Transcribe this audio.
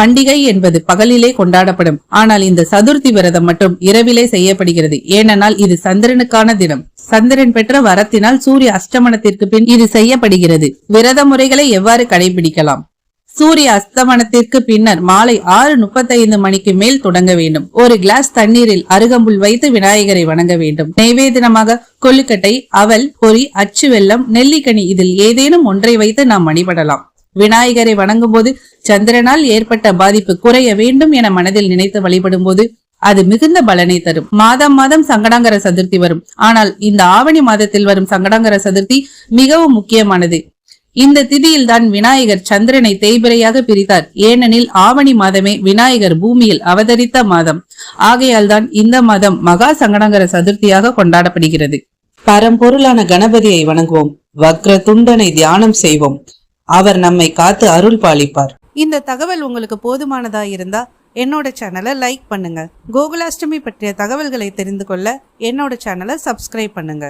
பண்டிகை என்பது பகலிலே கொண்டாடப்படும். ஆனால் இந்த சதுர்த்தி விரதம் மட்டும் இரவிலே செய்யப்படுகிறது. ஏனென்றால் இது சந்திரனுக்கான தினம். சந்திரன் பெற்ற வரத்தினால் சூரிய அஸ்தமனத்திற்கு பின் இது செய்யப்படுகிறது. விரத முறைகளை எவ்வாறு கடைபிடிக்கலாம்? சூரிய அஸ்தமனத்திற்கு பின்னர் மாலை ஆறு முப்பத்தைந்து மணிக்கு மேல் தொடங்க வேண்டும். ஒரு கிளாஸ் தண்ணீரில் அருகம்புல் வைத்து விநாயகரை வணங்க வேண்டும். நைவேதனமாக கொழுக்கட்டை அவல் பொரி அச்சு வெள்ளம் நெல்லிக்கனி இதில் ஏதேனும் ஒன்றை வைத்து நாம் வழிபடலாம். விநாயகரை வணங்கும் போது சந்திரனால் ஏற்பட்ட பாதிப்பு குறைய வேண்டும் என மனதில் நினைத்து வழிபடும் போது அது மிகுந்த பலனை தரும். மாதம் மாதம் சங்கடாங்கர சதுர்த்தி வரும். ஆனால் இந்த ஆவணி மாதத்தில் வரும் சங்கடாங்கர சதுர்த்தி மிகவும் முக்கியமானது. இந்த திதியில் தான் விநாயகர் சந்திரனை தேய்பிரையாக பிரித்தார். ஏனெனில் ஆவணி மாதமே விநாயகர் பூமியில் அவதரித்த மாதம். ஆகையால் தான் இந்த மாதம் மகா சங்கடங்கர சதுர்த்தியாக கொண்டாடப்படுகிறது. பரம்பொருளான கணபதியை வணங்குவோம். வக்ர துண்டனை தியானம் செய்வோம். அவர் நம்மை காத்து அருள் பாலிப்பார். இந்த தகவல் உங்களுக்கு போதுமானதா இருந்தா என்னோட சேனலை லைக் பண்ணுங்க. கோகுலாஷ்டமி பற்றிய தகவல்களை தெரிந்து கொள்ள என்னோட சேனலை சப்ஸ்கிரைப் பண்ணுங்க.